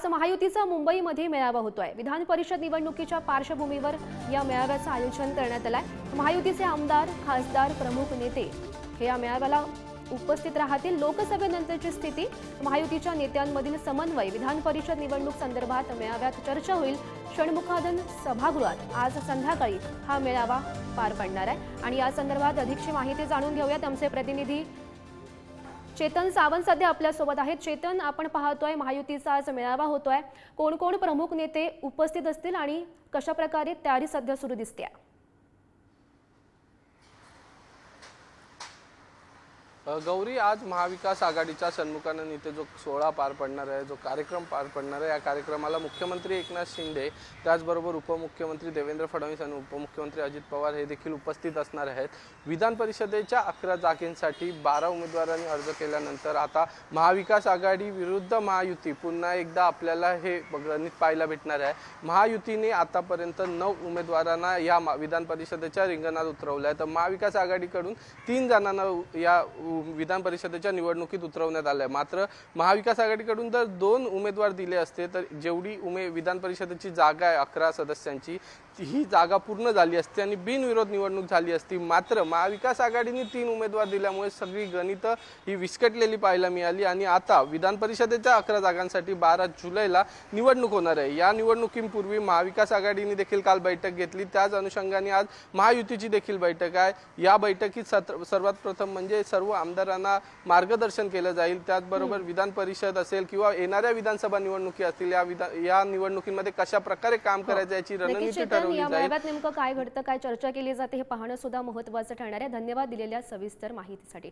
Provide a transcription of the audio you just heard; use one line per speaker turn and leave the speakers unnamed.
आज महायुतीचा मुंबईमध्ये मेळावा होतोय. विधान परिषद निवडणुकीच्या पार्श्वभूमीवर या मेळाव्याचं आयोजन करण्यात आलंय. महायुतीचे आमदार खासदार प्रमुख नेते हे या मेळाव्याला उपस्थित राहतील. लोकसभेनंतरची स्थिती महायुतीच्या नेत्यांमधील समन्वय विधान परिषद निवडणूक संदर्भात मेळाव्यात चर्चा होईल. षण्मुखादन सभागृहात आज संध्याकाळी हा मेळावा पार पडणार आहे. आणि या संदर्भात अधिकची माहिती जाणून घेऊयात आमचे प्रतिनिधी चेतन सावंत सध्या आपल्यासोबत आहेत. चेतन आपण पाहतोय महायुतीचा आज मेळावा होतोय. कोण कोण प्रमुख नेते उपस्थित असतील आणि कशा प्रकारे तयारी सध्या सुरू दिसते
गौरी आज महाविकास आघाडीच्या सन्मुखानं इथे जो सोहळा पार पडणार आहे जो कार्यक्रम पार पडणार आहे या कार्यक्रमाला मुख्यमंत्री एकनाथ शिंदे त्याचबरोबर उपमुख्यमंत्री देवेंद्र फडणवीस आणि उपमुख्यमंत्री अजित पवार हे देखील उपस्थित असणार आहेत. विधान परिषदेच्या अकरा जागेंसाठी बारा उमेदवारांनी अर्ज केल्यानंतर आता महाविकास आघाडी विरुद्ध महायुती पुन्हा एकदा आपल्याला हे गणित पाहायला भेटणार आहे. महायुतीने आतापर्यंत नऊ उमेदवारांना या मा- विधान परिषदेच्या रिंगणात उतरवलं आहे तर महाविकास आघाडीकडून तीन जणांना या विधान परिषदेच्या निवडणुकीत उतरवण्यात आलं आहे मात्र महाविकास आघाडीकडून जर दोन उमेदवार दिले असते तर जेवढी उमे विधान परिषदेची जागा आहे अकरा सदस्यांची ही जागा पूर्ण झाली असती आणि बिनविरोध निवडणूक झाली असती. मात्र महाविकास आघाडीने तीन उमेदवार दिल्यामुळे सगळी गणितं ही विस्कटलेली पाहायला मिळाली आणि आता विधान परिषदेच्या अकरा जागांसाठी बारा जुलैला निवडणूक होणार आहे. या निवडणुकीपूर्वी महाविकास आघाडीने देखील काल बैठक घेतली. त्याच अनुषंगाने आज महायुतीची देखील बैठक आहे. या बैठकीत सत्र सर्वात प्रथम म्हणजे सर्व आमदारांना मार्गदर्शन केलं जाईल त्याचबरोबर विधान परिषद असेल किंवा येणाऱ्या विधानसभा निवडणुकी असतील या विधान या निवडणुकीमध्ये कशा प्रकारे काम करायचं याची रणनीती ठरवली जाईल.
नेमकं काय घडतं काय चर्चा केली जाते हे पाहणं सुद्धा महत्वाचं ठरणार आहे. धन्यवाद दिलेल्या सविस्तर माहितीसाठी.